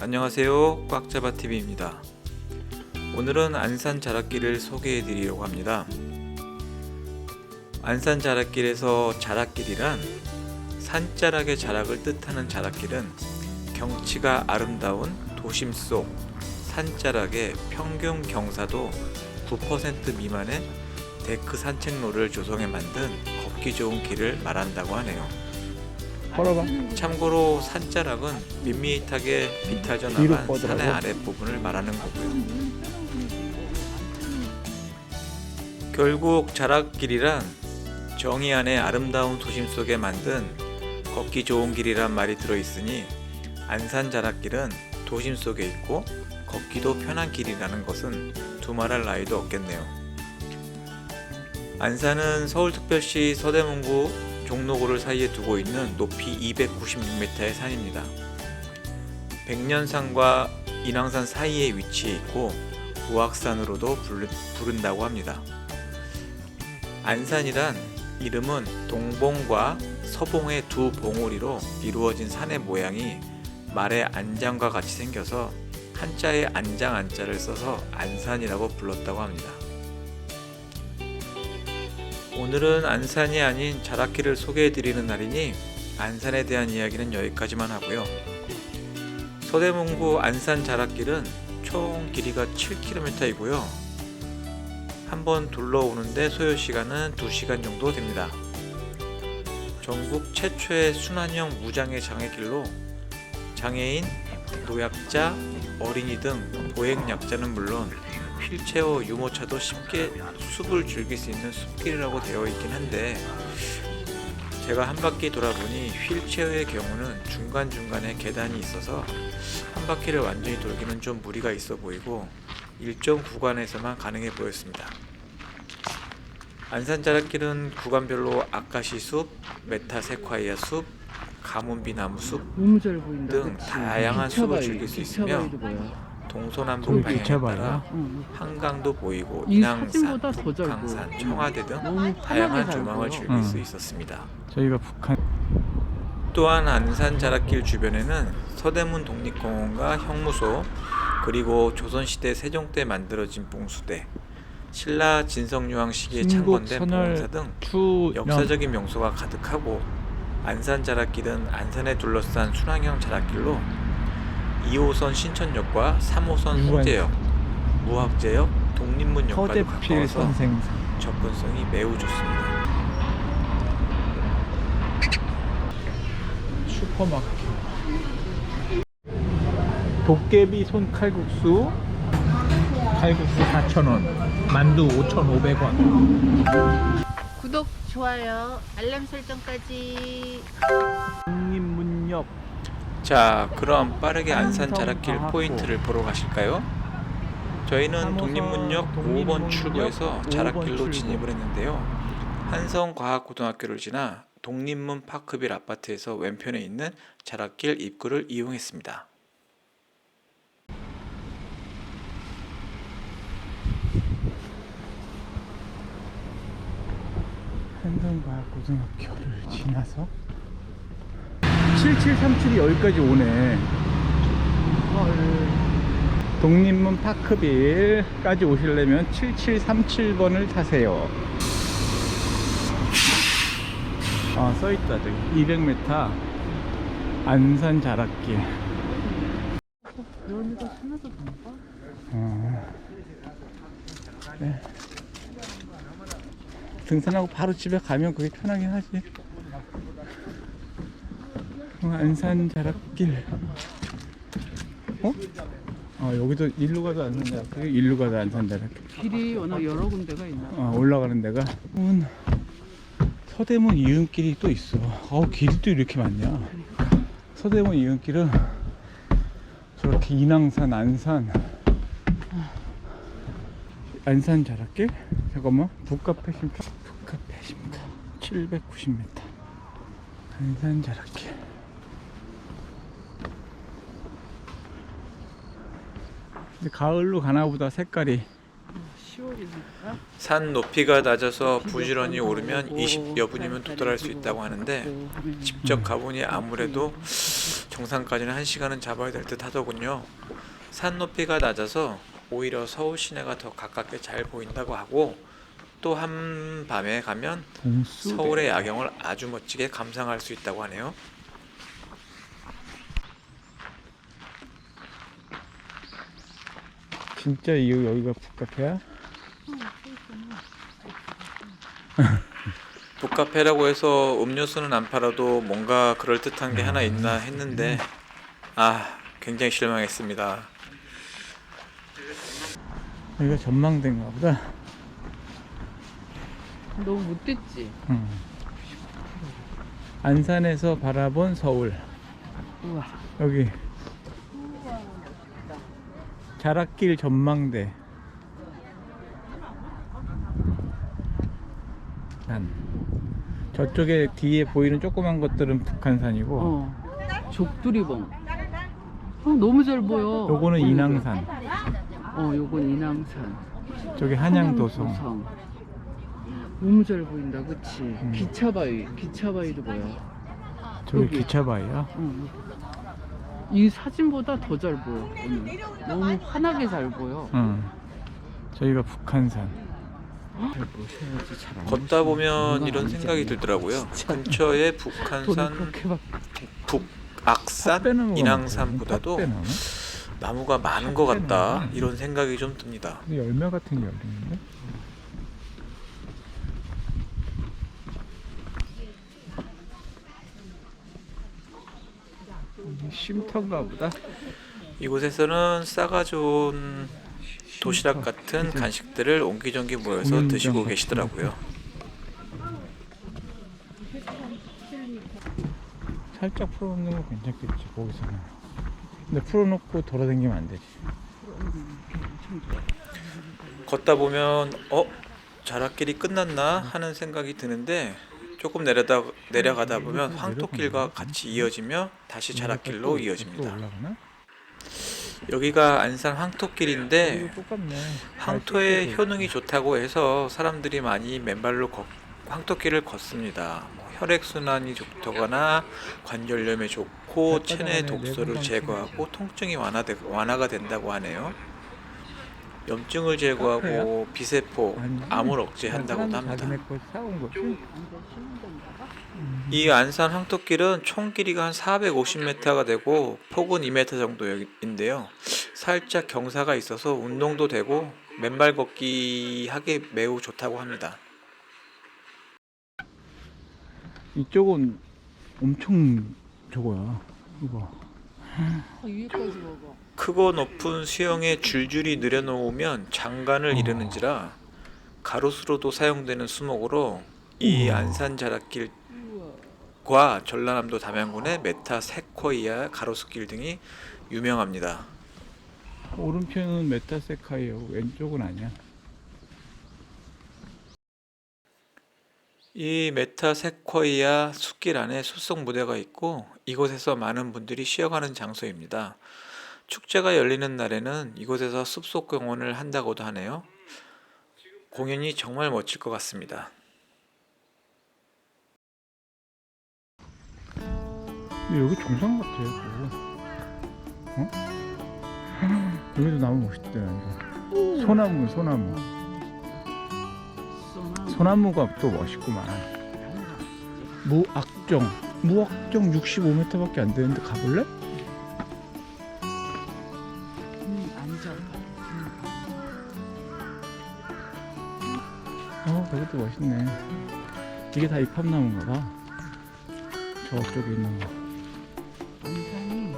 안녕하세요. 꽉잡아TV입니다. 오늘은 안산 자락길을 소개해 드리려고 합니다. 안산 자락길에서 자락길이란 산자락의 자락을 뜻하는 자락길은 경치가 아름다운 도심 속 산자락의 평균 경사도 9% 미만의 데크 산책로를 조성해 만든 걷기 좋은 길을 말한다고 하네요. 걸어봐. 참고로 산자락은 밋밋하게 뒤로 나간 뻗으라고? 산의 아랫부분을 말하는 거고요. 결국 자락길이란 정의 안에 아름다운 도심 속에 만든 걷기 좋은 길이란 말이 들어있으니 안산 자락길은 도심 속에 있고 걷기도 편한 길이라는 것은 두말할 나위도 없겠네요. 안산은 서울특별시 서대문구 종로구를 사이에 두고 있는 높이 296m의 산입니다. 백년산과 인왕산 사이에 위치해 있고 우악산으로도 부른다고 합니다. 안산이란 이름은 동봉과 서봉의 두 봉우리로 이루어진 산의 모양이 말의 안장과 같이 생겨서 한자의 안장 안자를 써서 안산이라고 불렀다고 합니다. 오늘은 안산이 아닌 자락길을 소개해 드리는 날이니 안산에 대한 이야기는 여기까지만 하고요. 서대문구 안산 자락길은 총 길이가 7km이고요. 한번 둘러오는데 소요 시간은 2시간 정도 됩니다. 전국 최초의 순환형 무장애 장애길로 장애인, 노약자, 어린이 등 보행약자는 물론 휠체어 유모차도 쉽게 숲을 즐길 수 있는 숲길이라고 되어 있긴 한데 제가 한 바퀴 돌아보니 휠체어의 경우는 중간중간에 계단이 있어서 한 바퀴를 완전히 돌기는 좀 무리가 있어 보이고 일정 구간에서만 가능해 보였습니다. 안산자락길은 구간별로 아카시 숲, 메타세콰이아 숲, 가문비 나무 숲. 등? 다양한 숲을 즐길 수 있으며? 동서남북 저기 방향에 따라? 응. 한강도 보이고 이 인왕산, 사진보다 더 보여. 청와대 등 너무 편하게 다양한 잘 조망을 보여. 즐길 응. 수 있었습니다. 저희가 북한 또한 안산 자락길 주변에는 서대문 독립공원과 형무소 그리고 조선시대 세종 때 만들어진 봉수대, 신라 진성유황 시기에 신곡 창건된 선열 봉사 등추 역사적인 명소가 가득하고 안산 자락길은 안산에 둘러싼 순환형 자락길로 2호선 신천역과 3호선 유관- 홍제역, 무학제역, 독립문역과도 서대필 가까워서 선생상 접근성이 매우 좋습니다. 슈퍼마켓. 도깨비 손칼국수. 칼국수 4,000원. 만두 5,500원. 구독, 좋아요, 알람 설정까지. 국립문역 자, 그럼 빠르게 안산 자락길. 포인트를 보러 가실까요? 저희는 독립문역 5번 독립문역 출구에서 5번 자락길로. 진입을 했는데요. 한성과학고등학교를 지나 독립문 파크빌 아파트에서 왼편에 있는 자락길 입구를 이용했습니다. 한성과학고등학교를 지나서 7737이 여기까지 오네 독립문 파크빌까지 오시려면 7737번을 타세요 아 써있다 저기 200m 안산 자락길? 어. 네. 등산하고 바로 집에 가면 그게 편하긴 하지. 어, 안산 자락길. 어? 아 여기도 일로 가도 안산 자락길, 일로 가도 안산 자락길. 길이 워낙 여러 군데가 있나? 아, 올라가는 데가. 음, 서대문 이은길이 또 있어. 어우 길이 또 이렇게 많냐? 서대문 이은길은 저렇게 인왕산, 안산, 안산 자락길? 잠깐만 북카페 심카 북카페 심카 790m 안산 자락길 근데 가을로 가나 보다 색깔이 10월이니까. 산 높이가 낮아서 부지런히 오르면 20여 분이면 도달할 수 있다고 하는데 직접 가보니 아무래도 정상까지는 1시간은 잡아야 될 듯 하더군요. 산 높이가 낮아서 오히려 서울 시내가 더 가깝게 잘 보인다고 하고 또 한밤에 가면 서울의 야경을 아주 멋지게 감상할 수 있다고 하네요. 진짜 이 여기가 북카페야? 북카페라고 해서 음료수는 안 팔아도 뭔가 그럴 듯한 게 하나 있나 했는데 아 굉장히 실망했습니다. 여기가 전망대인가 보다. 너무 못됐지? 응. 안산에서 바라본 서울. 우와. 여기 자락길 전망대. 산. 저쪽에 뒤에 보이는 조그만 것들은 북한산이고, 어. 족두리봉. 어, 너무 잘 보여. 요거는 인왕산. 어, 요건 인왕산. 저기 한양도성. 한양도성. 너무 잘 보인다, 그치? 음. 기차바위, 기차바위도 보여. 저기 여기. 기차바위야. 어. 이 사진보다 더 잘 보여, 오늘. 너무 환하게 잘 보여. 응. 저기가 북한산. 잘 보셔야지 잘안 걷다 보면 이런 생각이? 들더라고요. 근처에 돈을 북한산, 그렇게 막 북악산, 인왕산보다도 빼나? 나무가 많은 것 같다 이런 생각이 좀 듭니다. 열매 같은 게 열리는데? 쉼터인가 보다. 이곳에서는 싸가 좋은 도시락 같은 간식들을 옹기종기 모여서 드시고 계시더라고요. 살짝 풀어놓는 거 괜찮겠지 거기서는. 근데 풀어놓고 돌아다니면 안 되지. 걷다 보면 어 자락길이 끝났나 하는 생각이 드는데 조금 내려다 내려가다 보면 황토길과 같이 이어지며 다시 자락길로 또- 또 이어집니다. 여기가 안산 황토길인데 똑같네. 황토의 아, 효능이 좋다고 해서 사람들이 많이 맨발로 걷- 황토길을 걷습니다. 뭐 혈액 순환이 좋거나 관절염에 좋고 체내 독소를 제거하고 통증이 완화가 된다고 하네요. 염증을 제거하고 비세포, 아니, 암을 억제한다고도 합니다. 거지. 이 안산 황토길은 총 길이가 한 450m가 되고 폭은 2m 정도인데요. 살짝 경사가 있어서 운동도 되고 맨발 걷기 하기 매우 좋다고 합니다. 이쪽은 엄청 저거야. 이거. 위에까지 먹어. 크고 높은 수영에 줄줄이 늘여놓으면 장관을 어. 이르는지라 가로수로도 사용되는 수목으로 이. 안산 자락길과. 전라남도 담양군의 메타 세코이아 가로수길 등이 유명합니다. 오른편은 메타세카이고 왼쪽은 아니야. 이 메타 세코이아 숲길 안에 숲속 무대가 있고 이곳에서 많은 분들이 쉬어가는 장소입니다. 축제가 열리는 날에는 이곳에서 숲속 공연을 한다고도 하네요. 공연이 정말 멋질 것 같습니다. 여기 정상 같아. 그거. 어? 여기도 나무 멋있다. 소나무, 소나무. 소나. 소나무가 또 멋있구만. 무악정. 무악정 65m밖에 안 되는데 가볼래? 어, 저것도 멋있네. 이게 다 입합나무인가 봐. 저쪽에 있는 거. 안산이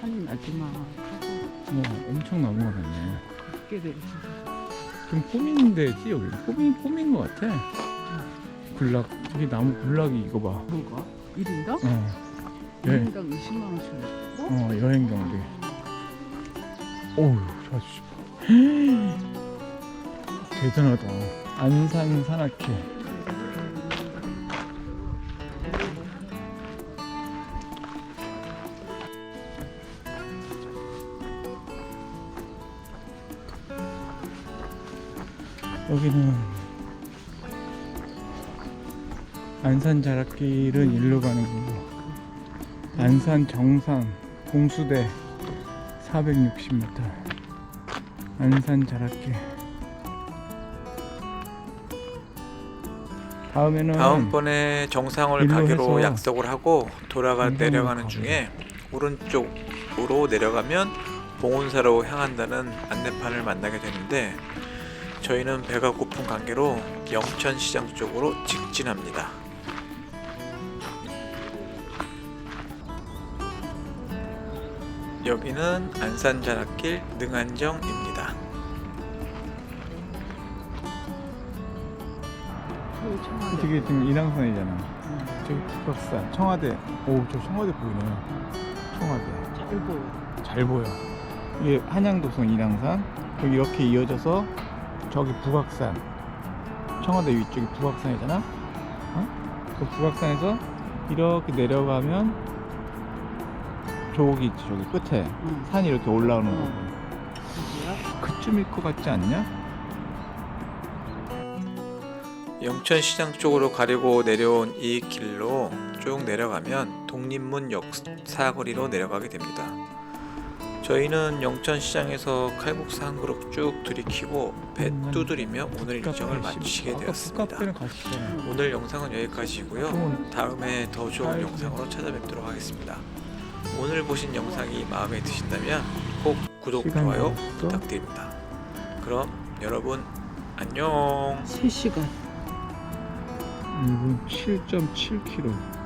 산 마지막 어, 엄청 나무가 많네. 있게 되지. 좀 꾸민 데지 여기. 꾸민 꾸민 것 같아. 군락 저기 나무 군락이 이거 봐. 뭐가? 1인당? 어. 여행 1인당 20만 원씩 냈고? 어 여행 경비. 어우 저 아저씨 봐. 대단하다. 안산 산악회. 여기는 안산 자락길은 일로 가는 거고 안산 정상 봉수대 460m 안산 자락길 다음에는 다음번에 정상을 일로 가기로 해서 약속을 하고 돌아가 정상으로 내려가는 가보자. 중에 오른쪽으로 내려가면 봉온사로 향한다는 안내판을 만나게 되는데 저희는 배가 고픈 관계로 영천시장 쪽으로 직진합니다. 여기는 안산 자락길 능안정입니다. 여기 청와대. 어떻게 지금 인왕산이잖아 저기 북악산 청와대 오 저 청와대 보이네 청와대 잘 보여. 잘 보여. 이게 한양도성 인왕산 여기 이렇게 이어져서 저기 북악산 청와대 위쪽이 북악산이잖아. 어? 그 북악산에서 이렇게 내려가면 저기 있지 저기 끝에 응. 산이 이렇게 올라오는 거. 여기야? 그쯤일 것 같지 않냐? 영천시장 쪽으로 가려고 내려온 이 길로 쭉 내려가면 독립문 역사거리로 내려가게 됩니다. 저희는 영천시장에서 칼국수 한 그릇 쭉 들이키고 배 두드리며 오늘 일정을 마치게 되었습니다. 북카페는 갔었잖아. 오늘 영상은 여기까지고요. 다음에 더 좋은. 영상으로 찾아뵙도록 하겠습니다. 오늘 보신 영상이 마음에 드신다면 꼭 구독, 좋아요? 부탁드립니다. 그럼 여러분 안녕. 3시간. 이분 7.7km.